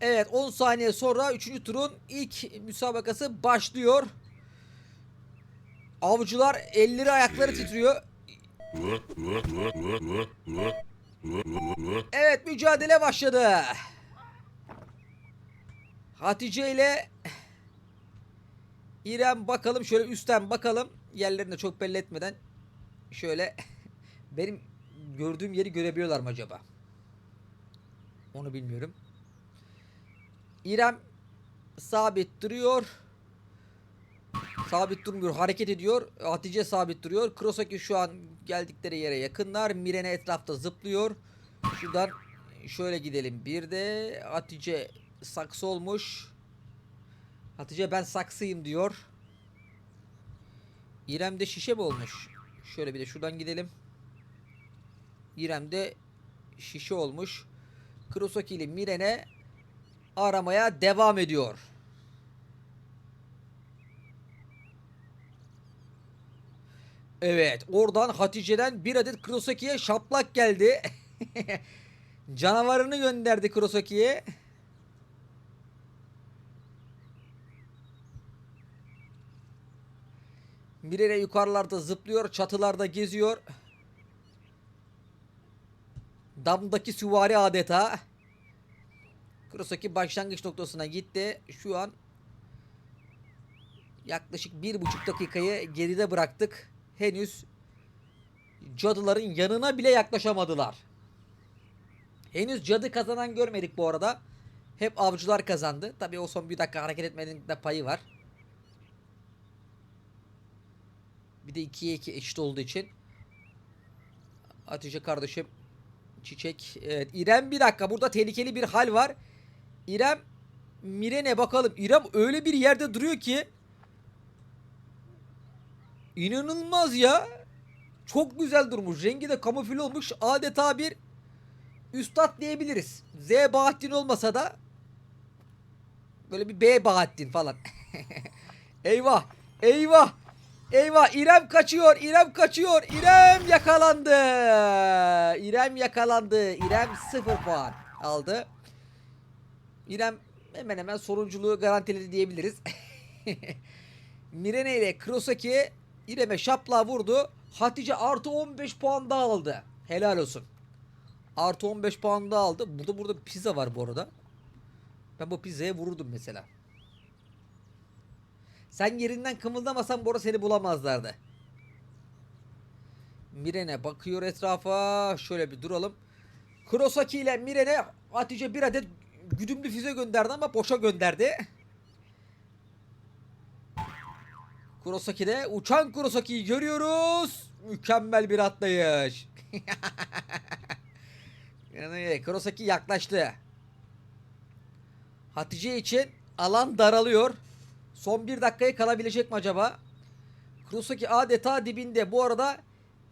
Evet 10 saniye sonra 3. turun ilk müsabakası başlıyor. Avcılar elleri ayakları titriyor. Evet mücadele başladı. Hatice ile İrem bakalım şöyle üstten bakalım. Yerlerini çok belli etmeden şöyle benim gördüğüm yeri görebiliyorlar mı acaba? Onu bilmiyorum. İrem sabit duruyor. Sabit durmuyor. Hareket ediyor. Hatice sabit duruyor. Kurosaki şu an geldikleri yere yakınlar. Mirene etrafta zıplıyor. Şuradan şöyle gidelim. Bir de Hatice saksı olmuş. Hatice ben saksıyım diyor. İrem de şişe mi olmuş? Şöyle bir de şuradan gidelim. İrem de şişe olmuş. Kurosaki ile Mirene aramaya devam ediyor. Evet oradan Hatice'den bir adet Kurosaki'ye şaplak geldi. Canavarını gönderdi Kurosaki'ye. Mirene yukarılarda zıplıyor, çatılarda geziyor. Damdaki süvari adeta. Kurosaki başlangıç noktasına gitti. Şu an yaklaşık bir buçuk dakikayı geride bıraktık. Henüz cadıların yanına bile yaklaşamadılar. Henüz cadı kazanan görmedik bu arada. Hep avcılar kazandı. Tabii o son bir dakika hareket etmenin de payı var. Bir de 2'ye 2 eşit olduğu için. Hatice kardeşim Çiçek. Evet, İrem bir dakika burada tehlikeli bir hal var. İrem Mirene bakalım. İrem öyle bir yerde duruyor ki İnanılmaz ya. Çok güzel durmuş. Rengi de kamufle olmuş. Adeta bir üstad diyebiliriz. Z Bahattin olmasa da böyle bir B Bahattin falan. eyvah. Eyvah. Eyvah İrem kaçıyor. İrem kaçıyor. İrem yakalandı. İrem yakalandı. İrem 0 puan aldı. İrem hemen hemen sorunculuğu garantiledi diyebiliriz. Mirene ile Kurosaki İrem'e şapla vurdu. Hatice artı 15 puan daha aldı. Helal olsun. Artı 15 puan daha aldı. Burada burada pizza var bu arada. Ben bu pizzaya vururdum mesela. Sen yerinden kımıldamasan bu arada seni bulamazlardı. Mirene bakıyor etrafa. Şöyle bir duralım. Kurosaki ile Mirene Hatice bir adet güdümlü füze gönderdi ama boşa gönderdi. Kurosaki'de uçan Kurosaki'yi görüyoruz. Mükemmel bir atlayış. Kurosaki yaklaştı. Hatice için alan daralıyor. Son bir dakikaya kalabilecek mi acaba? Kurosaki adeta dibinde. Bu arada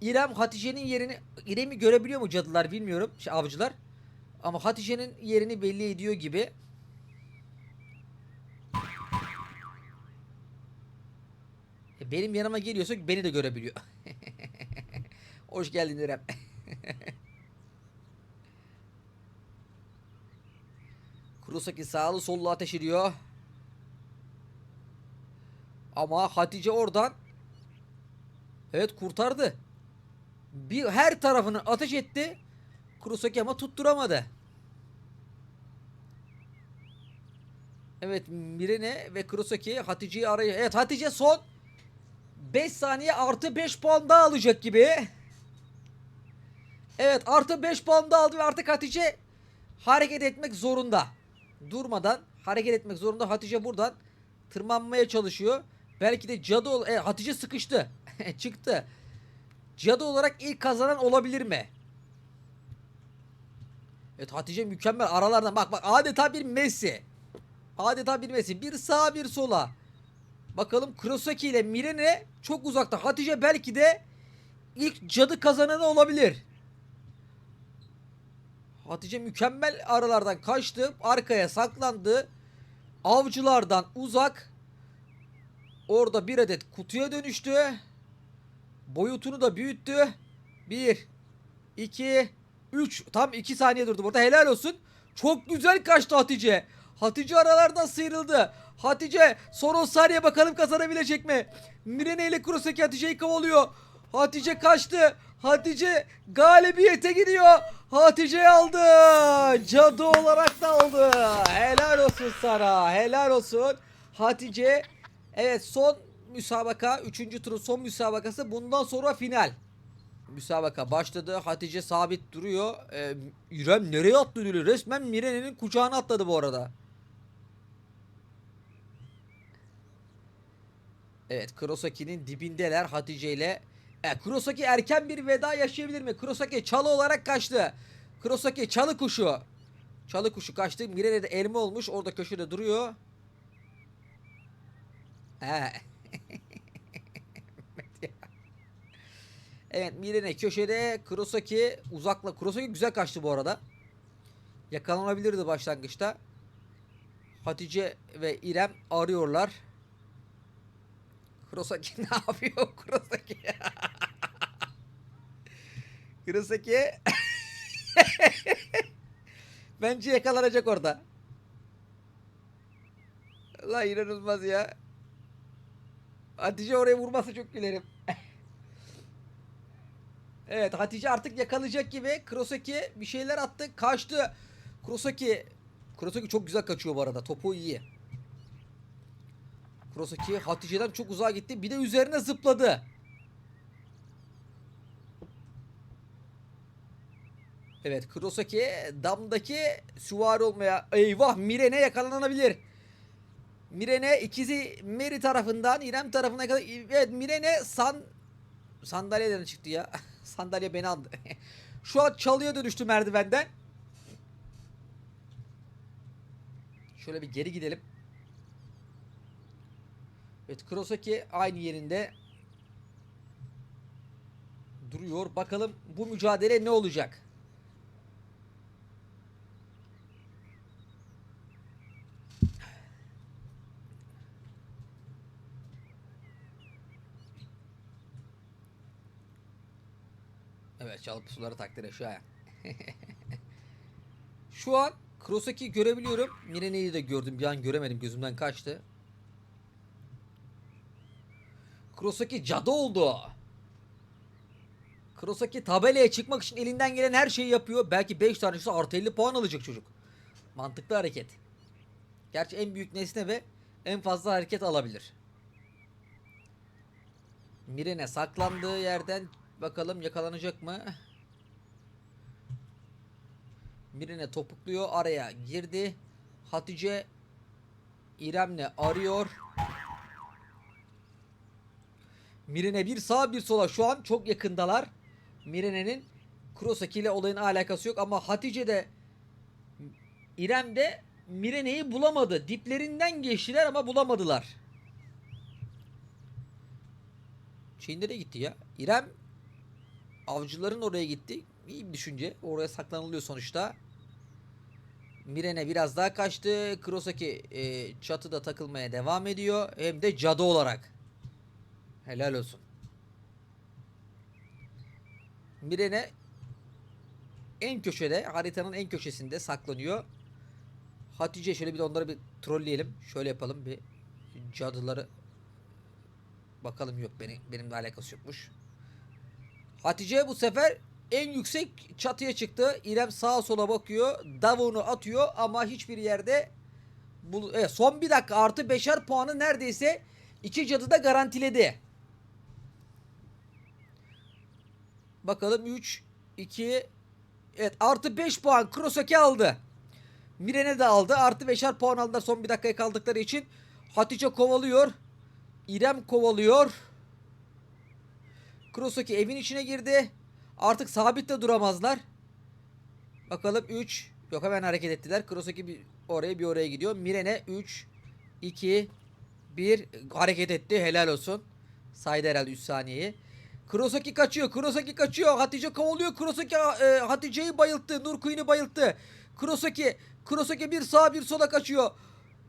İrem Hatice'nin yerini İrem'i görebiliyor mu cadılar bilmiyorum. Şey, avcılar. Ama Hatice'nin yerini belli ediyor gibi. E, Benim yanıma geliyorsa beni de görebiliyor. Hoş geldin İrem. Kurosaki sağlı sollu ateş ediyor. Ama Hatice oradan Evet kurtardı. Bir her tarafını ateş etti. Kurosaki ama tutturamadı. Evet Mirene ve Kurosaki Hatice'yi arıyor. Evet Hatice son 5 saniye artı 5 puan daha alacak gibi. Evet artı 5 puan daha aldı ve artık Hatice hareket etmek zorunda. Durmadan hareket etmek zorunda. Hatice buradan tırmanmaya çalışıyor. Belki de cadı e, Hatice sıkıştı. Çıktı. Cadı olarak ilk kazanan olabilir mi? Evet Hatice mükemmel aralardan bak bak adeta bir Messi. Adeta bir Messi. Bir sağa bir sola. Bakalım Kurosaki ile Mirene çok uzakta. Hatice belki de ilk cadı kazananı olabilir. Hatice mükemmel aralardan kaçtı. Arkaya saklandı. Avcılardan uzak. Orada bir adet kutuya dönüştü. Boyutunu da büyüttü. 1 2 3 tam 2 saniye durdu burada. Helal olsun. Çok güzel kaçtı Hatice. Hatice aralardan sıyrıldı. Hatice 10 saniye bakalım kazanabilecek mi? Mirene ile Kurosaki Hatice'yi kovalıyor. Hatice kaçtı. Hatice galibiyete gidiyor. Hatice aldı. Cadı olarak da aldı. Helal olsun sana. Helal olsun. Hatice evet son müsabaka 3. turun son müsabakası bundan sonra final. Müsabaka başladı. Hatice sabit duruyor. Ee, İrem nereye attı öyle? Resmen Mirene'nin kucağına atladı bu arada. Evet Kurosaki'nin dibindeler Hatice ile. E, Kurosaki erken bir veda yaşayabilir mi? Kurosaki çalı olarak kaçtı. Kurosaki çalı kuşu. Çalı kuşu kaçtı. Mirene de elma olmuş. Orada köşede duruyor. He. Evet Mirene köşede. Kurosaki uzakla. Kurosaki güzel kaçtı bu arada. Yakalanabilirdi başlangıçta. Hatice ve İrem arıyorlar. Kurosaki ne yapıyor Kurosaki? Kurosaki Bence yakalanacak orada. La inanılmaz ya. Hatice oraya vurması çok gülerim. Evet Hatice artık yakalayacak gibi. Kurosaki bir şeyler attı. Kaçtı. Kurosaki Kurosaki çok güzel kaçıyor bu arada. Topu iyi. Kurosaki Hatice'den çok uzağa gitti. Bir de üzerine zıpladı. Evet Kurosaki damdaki süvari olmaya eyvah Mirene yakalanabilir. Mirene ikizi Meri tarafından İrem tarafına kadar evet Mirene san sandalyeden çıktı ya. Sandalye beni aldı. Şu an çalıya dönüştü merdivenden. Şöyle bir geri gidelim. Evet Kurosaki aynı yerinde duruyor. Bakalım bu mücadele ne olacak? Evet çalı pusuları takdire şu an. Kurosaki görebiliyorum. Mirene'yi de gördüm. Bir an göremedim. Gözümden kaçtı. Kurosaki cadı oldu. Kurosaki tabelaya çıkmak için elinden gelen her şeyi yapıyor. Belki 5 tanesi artı 50 puan alacak çocuk. Mantıklı hareket. Gerçi en büyük nesne ve en fazla hareket alabilir. Mirene saklandığı yerden bakalım yakalanacak mı? Mirene topukluyor. Araya girdi. Hatice İrem'le arıyor. Mirene bir sağa bir sola şu an çok yakındalar. Mirene'nin Kurosaki ile olayın alakası yok ama Hatice de İrem de Mirene'yi bulamadı. Diplerinden geçtiler ama bulamadılar. Şey nereye gitti ya? İrem avcıların oraya gitti. İyi bir düşünce. Oraya saklanılıyor sonuçta. Mirene biraz daha kaçtı. Kurosaki e, çatıda takılmaya devam ediyor. Hem de cadı olarak. Helal olsun. Mirene en köşede haritanın en köşesinde saklanıyor. Hatice şöyle bir de onları bir trolleyelim. Şöyle yapalım bir cadıları bakalım yok benim benimle alakası yokmuş. Hatice bu sefer en yüksek çatıya çıktı. İrem sağa sola bakıyor. Davunu atıyor ama hiçbir yerde bu evet, son bir dakika artı beşer puanı neredeyse iki cadı da garantiledi. Bakalım 3 2 Evet artı 5 puan Kurosaki aldı. Mirene de aldı. Artı 5'er puan aldılar son bir dakikaya kaldıkları için. Hatice kovalıyor. İrem kovalıyor. Kurosaki evin içine girdi. Artık sabit de duramazlar. Bakalım 3. Yok hemen hareket ettiler. Kurosaki bir oraya bir oraya gidiyor. Mirene 3 2 1 hareket etti. Helal olsun. Saydı herhalde 3 saniyeyi. Kurosaki kaçıyor. Kurosaki kaçıyor. Hatice kovalıyor. Kurosaki e, Hatice'yi bayılttı. Nur Queen'i bayılttı. Kurosaki Kurosaki bir sağa bir sola kaçıyor.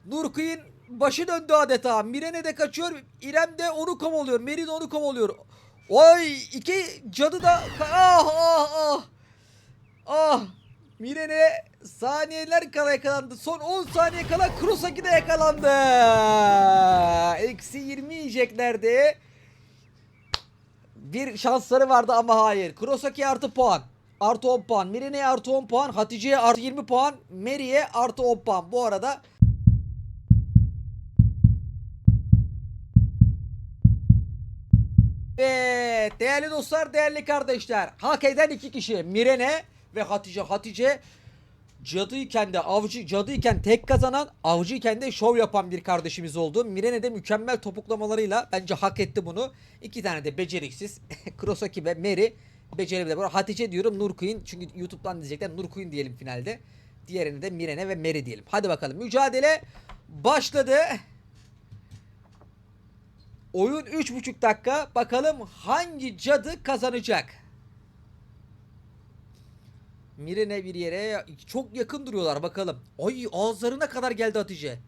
Nur Queen başı döndü adeta. Mirene de kaçıyor. İrem de onu kovalıyor. Meri de onu kovalıyor. Oy iki cadı da ah ah ah. Ah. Mirene saniyeler kala yakalandı. Son 10 saniye kala Kurosaki de yakalandı. Eksi 20 yiyeceklerdi. Bir şansları vardı ama hayır. Kurosaki artı puan. Artı 10 puan. Mirene'ye artı 10 puan. Hatice'ye artı 20 puan. Mary'e artı 10 puan. Bu arada Evet değerli dostlar, değerli kardeşler. Hak eden iki kişi Mirene ve Hatice. Hatice cadıyken de avcı, cadıyken tek kazanan, avcıyken de şov yapan bir kardeşimiz oldu. Mirene de mükemmel topuklamalarıyla bence hak etti bunu. İki tane de beceriksiz. Kurosaki ve Mary becerebilir. Hatice diyorum Nur Queen çünkü YouTube'dan diyecekler Nur Queen diyelim finalde. Diğerini de Mirene ve Mary diyelim. Hadi bakalım mücadele başladı. Oyun 3,5 dakika. Bakalım hangi cadı kazanacak? Mirene bir yere çok yakın duruyorlar bakalım. Ay ağızlarına kadar geldi Hatice.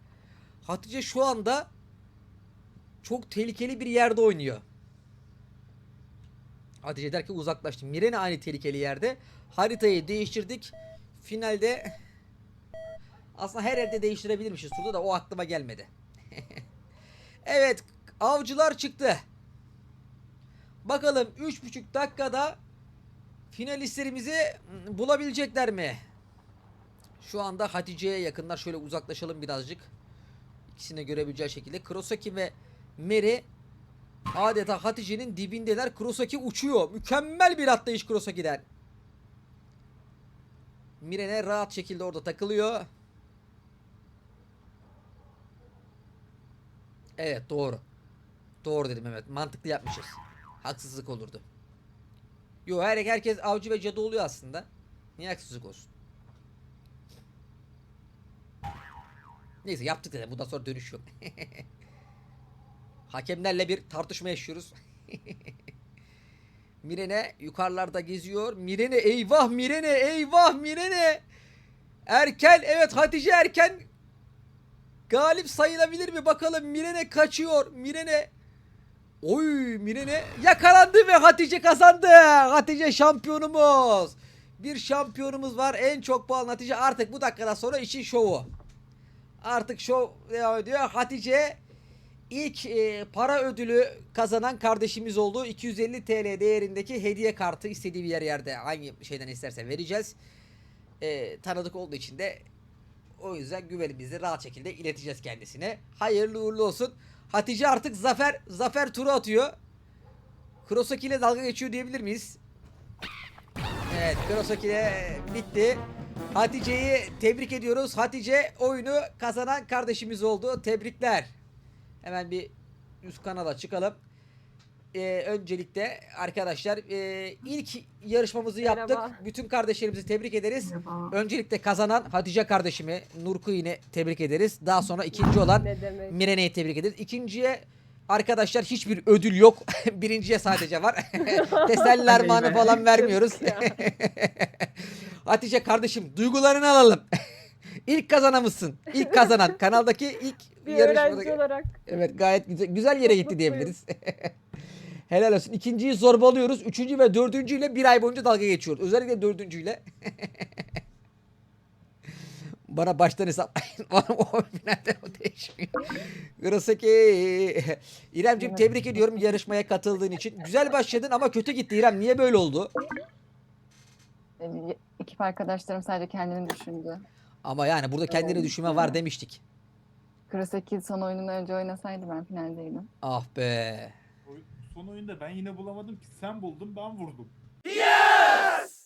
Hatice şu anda çok tehlikeli bir yerde oynuyor. Hatice derken uzaklaştı. Mirene aynı tehlikeli yerde. Haritayı değiştirdik. Finalde aslında her yerde değiştirebilirmişiz. Turda da o aklıma gelmedi. evet avcılar çıktı. Bakalım 3,5 dakikada finalistlerimizi bulabilecekler mi? Şu anda Hatice'ye yakınlar. Şöyle uzaklaşalım birazcık. İkisini görebileceği şekilde. Kurosaki ve Mary adeta Hatice'nin dibindeler. Kurosaki uçuyor. Mükemmel bir atlayış Kurosaki'den. Mirene rahat şekilde orada takılıyor. Evet doğru. Doğru dedim evet. Mantıklı yapmışız. Haksızlık olurdu. Yo her herkes avcı ve cadı oluyor aslında. Niye haksızlık olsun? Neyse yaptık dedim. Bundan sonra dönüş yok. Hakemlerle bir tartışma yaşıyoruz. Mirene yukarılarda geziyor. Mirene eyvah Mirene eyvah Mirene. Erken evet Hatice Erken galip sayılabilir mi bakalım Mirene kaçıyor. Mirene Oy Mirene yakalandı ve Hatice kazandı. Hatice şampiyonumuz. Bir şampiyonumuz var. En çok puan Hatice artık bu dakikadan sonra işin şovu. Artık şov devam ediyor. Hatice ilk e, para ödülü kazanan kardeşimiz oldu. 250 TL değerindeki hediye kartı istediği bir yer yerde hangi şeyden isterse vereceğiz. E, tanıdık olduğu için de o yüzden güvenimizi rahat şekilde ileteceğiz kendisine. Hayırlı uğurlu olsun. Hatice artık zafer zafer turu atıyor. Kurosaki ile dalga geçiyor diyebilir miyiz? Evet Kurosaki ile bitti. Hatice'yi tebrik ediyoruz. Hatice oyunu kazanan kardeşimiz oldu. Tebrikler. Hemen bir üst kanala çıkalım. Ee, öncelikle arkadaşlar e, ilk yarışmamızı yaptık. Merhaba. Bütün kardeşlerimizi tebrik ederiz. Merhaba. Öncelikle kazanan Hatice kardeşimi Nurku yine tebrik ederiz. Daha sonra ikinci olan Ne demek? Mirene'yi tebrik ederiz. İkinciye arkadaşlar hiçbir ödül yok. Birinciye sadece var. Teselli armağanı falan vermiyoruz. Ya. Hatice kardeşim duygularını alalım. İlk kazanamızsın. İlk kazanan. Kanaldaki ilk Bir yarışmadaki. öğrenci olarak Evet gayet güzel, güzel yere gitti mutluyum. diyebiliriz. Helal olsun. İkinciyi zorbalıyoruz. Üçüncü ve dördüncüyle bir ay boyunca dalga geçiyoruz. Özellikle dördüncüyle. Bana baştan. Bana o finalde o değişmiyor. Kurosaki. İremciğim tebrik ediyorum yarışmaya katıldığın için. Güzel başladın ama kötü gitti İrem. Niye böyle oldu? Ee, Ekip arkadaşlarım sadece kendini düşündü. Ama yani burada kendini düşünme var demiştik. Kurosaki son oyununu önce oynasaydı ben finaldeydim. Ah be son oyunda ben yine bulamadım ki sen buldun ben vurdum. Yes!